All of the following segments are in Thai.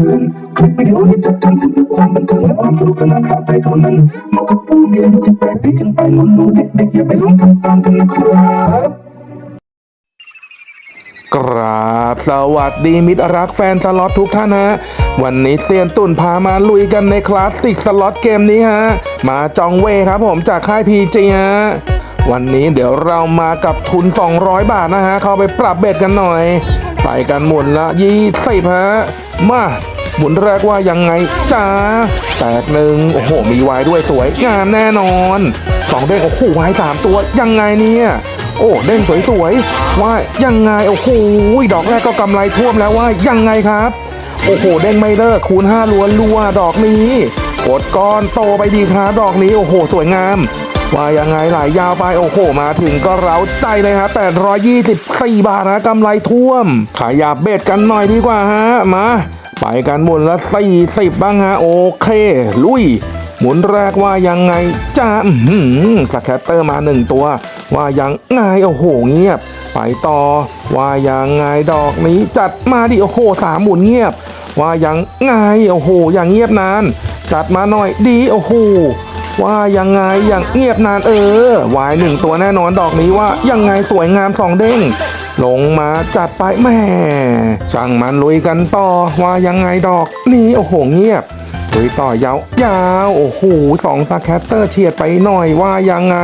ตือนคลิปวิดีโอนี้จัดทำขึ้นเพื่อความบันเทิงและความสนุกสนานสะใจเท่านั้นเหมาะกับผู้มีอายุ18ปีขึ้นไปหนุ่นๆเด็กๆอย่าไปลองทำตามกันนะครับกราบสวัสดีมิตรรักแฟนสล็อตทุกท่านฮะ วันนี้เซียนตุ่นพามาลุยกันในคลาสสิกสล็อตเกมนี้ฮะ มาจองเวครับผมจากค่ายพีจีฮะ วันนี้เดี๋ยวเรามากับทุน 200 บาทนะฮะ เข้าไปปรับเบ็ดกันหน่อย ไปกันหมุนละ20ฮะ มา หมุนแรกว่ายังไงจ้าแตกหนึ่งโอ้โห มีวายด้วยสวยงามแน่นอนสองเด้งโอ้โหวายสามตัวยังไงเนี่ยโอ้เด้งสวยๆว่ายังไงโอ้โหดอกแรกก็กำไรท่วมแล้วว่ายังไงครับโอ้โหเด้งไม่เลิกคูณ5ล้วนรัวดอกนี้กดก้อนโตไปดีครับดอกนี้โอ้โห สวยงามว่ายังไงหลายยาวไปโอ้โห มาถึงก็เร้าใจเลยฮะ824 บาทนะกำไรท่วม ขายาเบ็ดกันหน่อยดีกว่าฮะมา ไปกันหมุนละ40บ้างฮะโอเค ลุย หมุนแรกว่ายังไงจ้าอือหือสแคตเตอร์มาหนึ่งตัว ว่ายังไงโอ้โหเงียบ ไปต่อ ว่ายังไงดอกนี้จัดมาดิโอ้โหสามหมุนเงียบ ว่ายังไงโอ้โหอย่างเงียบนาน จัดมาหน่อยดีโอ้โหว่ายังไงอย่างเงียบนานเออวายหนึ่งตัวแน่นอนดอกนี้ว่ายังไงสวยงามสองเด้ง ลงมาจัดไปแม่ช่างมันลุยกันต่อว่ายังไงดอก นี่โอ้โหเงียบลุยต่อยาวยาวโอ้โหสองสแคตเตอร์เฉียดไปหน่อยว่ายังไง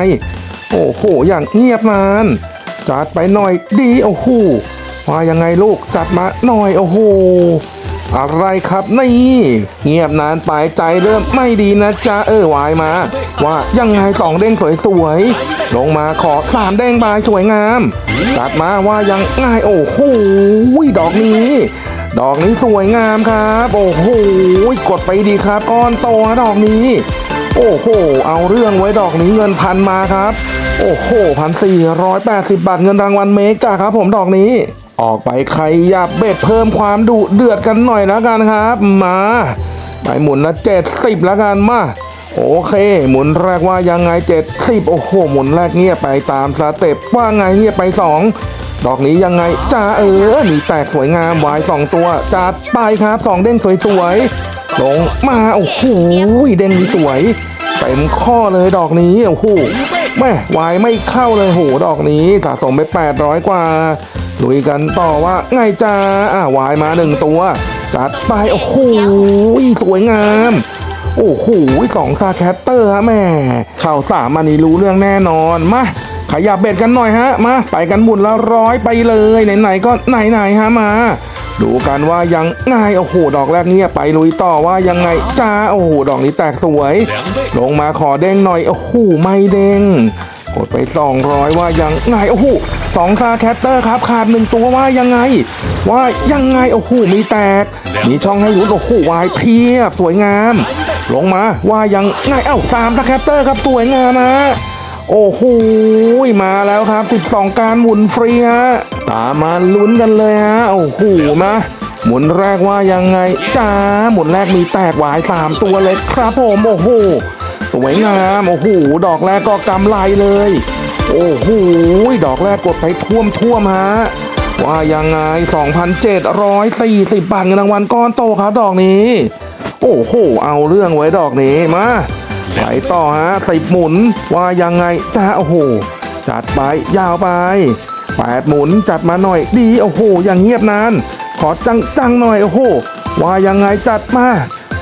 โอ้โหอย่างเงียบนานจัดไปหน่อยดีโอ้โหว่ายังไงลูกจัดมาหน่อยโอ้โห อะไรครับนี่ เงียบนานไปใจเริ่มไม่ดีนะจ๊ะเออวายมา ว่ายังไงสองเด้งสวยๆลงมาขอสามเด้งบายสวยงามจัดมาว่ายังไงโอ้โหดอกนี้ดอกนี้สวยงามครับ โอ้โหกดไปดีครับก้อนโตนะดอกนี้ โอ้โห เอาเรื่องไว้ดอกนี้เงินพันมาครับ โอ้โหพันสี่ร้อยแปดสิบบาทเงินรางวัลเมกาครับผมดอกนี้ ออกไปใครยับเบ็ดเพิ่มความดุเดือดกันหน่อยแล้วกันครับ มาไปหมุนละเจ็ดสิบแล้วกันมาโอเค หมุนแรกว่ายังไงเจ็ดสิบโอ้โหหมุนแรกเงียบไปตามสเต็ปว่าไงเงียบไปสองดอกนี้ยังไงจ้าเออนี่แตกสวยงามวายสองตัวจัดไปครับสองเด้งสวยๆลงมาโอ้โหเด้งสวยเต็มข้อเลยดอกนี้โอ้โหแม่วายไม่เข้าเลยโหดอกนี้สะสมไป800กว่า ลุยกันต่อว่าไงจ้าอ่าวายมาหนึ่งตัว จัดไปโอ้โหสวยงาม โอ้โหสองซาแคตเตอร์ฮะแม่ข่าวสามอันนี้รู้เรื่องแน่นอนมาขยับเบ็ดกันหน่อยฮะมาไปกันหมุนละร้อยไปเลยไหนๆก็ไหนๆฮะมาดูกันว่ายังไงโอ้โหดอกแรกเงียไปลุยต่อว่ายังไงจ้าโอ้โหดอกนี้แตกสวย ลงมาขอเด้งหน่อยโอ้โหไม่เด้ง กดไป 200 ว่ายังไงโอ้โหสองซาแคตเตอร์ครับ ขาดหนึ่งตัวว่ายังไง ว่ายังไงโอ้โหมีแตก มีช่องให้หลุดโอ้โหวายเพียบสวยงาม ลงมาว่ายังไงเอ้าสามสแคตเตอร์ครับสวยงามฮะโอ้โหมาแล้วครับ 12 การหมุนฟรีฮะตามมาลุ้นกันเลยฮะโอ้โหมาหมุนแรกว่ายังไงจ้าหมุนแรกมีแตกหวาย 3 ตัวเลยครับผมโอ้โห สวยงาม โอ้โห ดอกแรกก็กำไรเลย โอ้โห ดอกแรกกดไปท่วมท่วมฮะ ว่ายังไง 2,740 บาทเงินรางวัลก้อนโตครับดอกนี้ โอ้โห เอาเรื่องไว้ดอกนี้ มาไปต่อฮะสิบหมุน ว่ายังไงจ้าโอ้โห จัดไป ยาวไปแปดหมุนจัดมาหน่อยดี โอ้โห อย่างเงียบนาน ขอจังจังหน่อย โอ้โห ว่ายังไงจัดมา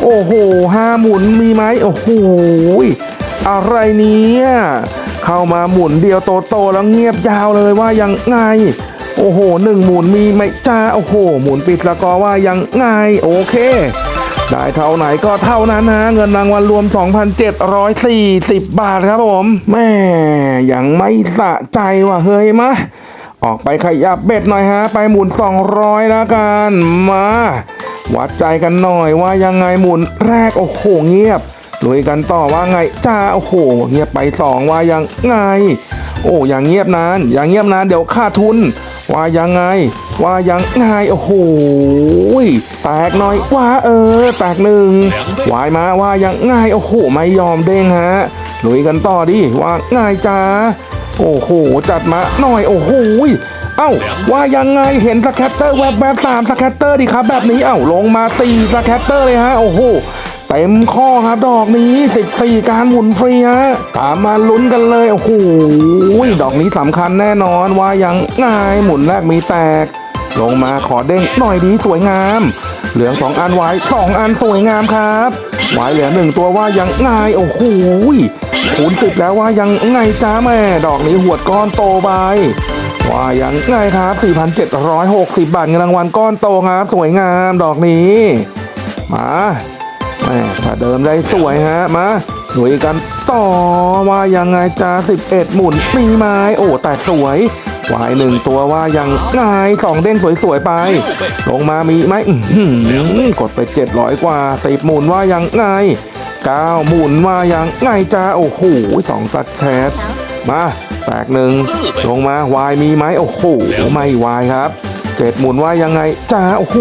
โอ้โหห้าหมุนมีไหมโอ้โหอะไรเนี้ยเข้ามาหมุนเดียวโตๆแล้วเงียบยาวเลยว่ายังไง โอ้โหหนึ่งหมุนมีไหมจ้าโอ้โห หมุนปิดสกอว่ายังไงโอเคได้เท่าไหนก็เท่านั้นนะเงินรางวัลรวม 2,740 บาทครับผมแม่ยังไม่สะใจว่ะเฮ้ยมะ ออกไปขยับเบ็ดหน่อยฮะ ไปหมุน 200 แล้วกันมา วัดใจกันหน่อยว่ายังไงหมุนแรกโอ้โหเงียบลุยกันต่อว่าไงจ้าโอ้โห เงียบไปสองว่ายังไง โอ้อย่างเงียบนานอย่างเงียบนานเดี๋ยวขาดทุน ว่ายังไง ว่ายังไงโอ้โหแตกหน่อยว่าเออแตกหนึ่งวายมาว่ายังไงโอ้โหไม่ยอมเด้งฮะลุยกันต่อดิว่าไงจ้า โอ้โห จัดมาหน่อย โอ้โหเอ้าว่ายังไงเห็นสแคตเตอร์แวบแบบสามสแคตเตอร์ดีครับ แบบนี้เอ้าลงมาสี่สแคตเตอร์เลยฮะ โอ้โหเต็มข้อครับดอกนี้ 14 การหมุนฟรีฮะตามมาลุ้นกันเลยโอ้โหดอกนี้สำคัญแน่นอนว่ายังไงหมุนแรกมีแตก ลงมาขอเด้งหน่อยดีสวยงาม เหลืองสองอันไว้สองอันสวยงามครับไว้เหลือหนึ่งตัวว่ายังไงโอ้โห คูณสิบแล้วว่ายังไงจ้าแม่ ดอกนี้หวดก้อนโตไปว่ายังไงครับ 4,760 บาทเงินรางวัลก้อนโตครับ สวยงามดอกนี้ มาแม่ถ้าเดิมได้สวยฮะ มาลุยกันต่อว่ายังไงจ้า11 หมุนปีไม้โอ้แต่สวยวายหนึ่งตัวว่ายังไงสองเด้งสวยๆไป ลงมามีไหมอื้อหือกดไป 700 กว่าสิบหมุนว่ายังไง ก้าหมุนว่ายังไงจ้าโอ้โหสองสักแชทมาแตกหนึ่งลงมาวายมีไหมโอ้โหไม่วายครับเจ็ดหมุนว่ายังไงจ้าโอ้โห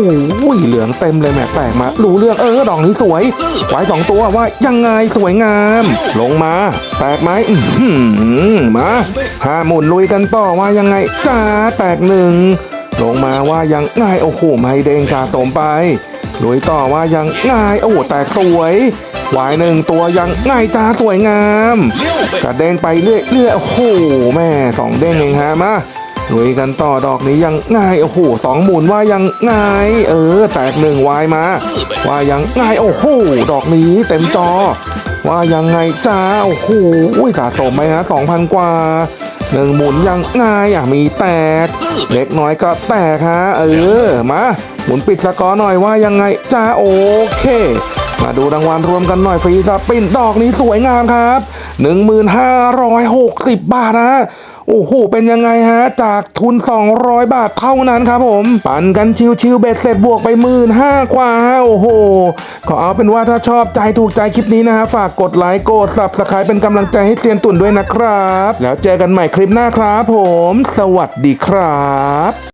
เหลืองเต็มเลยแม่แตกมารู้เรื่องเออดอกนี้สวยไว้สองตัวว่ายังไงสวยงาม ลงมาแตกไหมมาห้าหมุนลุยกันต่อว่ายังไงจ้าแตกหนึ่ง ลงมาว่ายังง่ายโอ้โหไม่เด้งสะสมไปลุยต่อว่ายังง่ายโอ้โหแตกสวยวายหนึ่งตัวยังง่ายจ้าสวยงามกระเด้งไปเรื่อยเรื่อยๆโอ้โหแม่สองเด้งเองฮะมาลุยกันต่อดอกนี้ยังง่ายโอ้โหสองหมุนว่ายังง่าย เออ แตกหนึ่งวายมา ว่ายังง่ายโอ้โหดอกนี้เต็มจอ ว่ายังไงจ้าโอ้โหสะสมไปฮะสองพันกว่า หนึ่งหมุนยังไงอะมีแตก เล็กน้อยก็แตกฮะเออมาหมุนปิดสกอร์หน่อยว่ายังไงจ้าโอเค มาดูรางวัลรวมกันหน่อยฟรีสปินดอกนี้สวยงามครับ 1560 บาทนะโอ้โห เป็นยังไงฮะ จากทุน 200 บาทเท่านั้นครับผม ปั่นกันชิวๆเบ็ดเสร็จบวกไปหมื่นห้ากว่าฮะ โอ้โห ขอเอาเป็นว่าถ้าชอบใจถูกใจคลิปนี้นะฮะ ฝากกดไลค์ กด subscribe เป็นกำลังใจให้เซียนตุ่นด้วยนะครับ แล้วเจอกันใหม่คลิปหน้าครับผม สวัสดีครับ